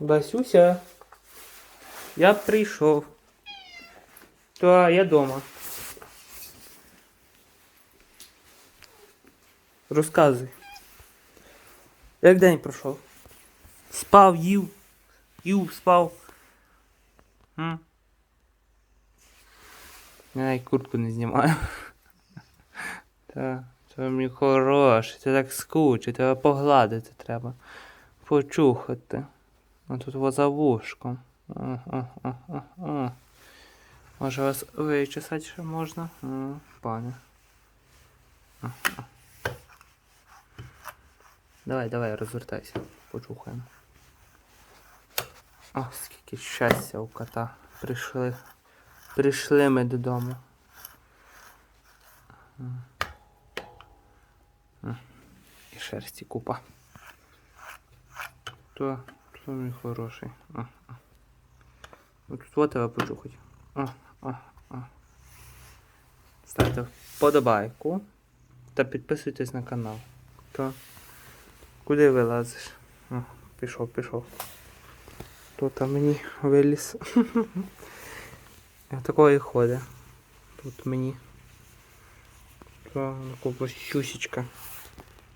Басюся. Я прийшов. То я дома. Розказуй. Як день пройшов? Спав, їв. Їв, спав. М? Я навіть куртку не знімаю. Та, це мені хороше, це так скучить, тебе погладити треба. Почухати. А тут во за вушком. Може вас вичесати ще можна? Пане. Давай, давай, розвертайся. Почухаємо. О, скільки щастя у кота. Прийшли. Прийшли ми додому. І шерсті купа. То, мій хороший. О, о. Ну, Тут вот тебе почухать. О, о, о. Ставте вподобайку та підписуйтесь на канал. То куди вилазиш? О, пішов, пішов. То там мені виліз. Такого і ходить. Тут мені. То купа щусечка.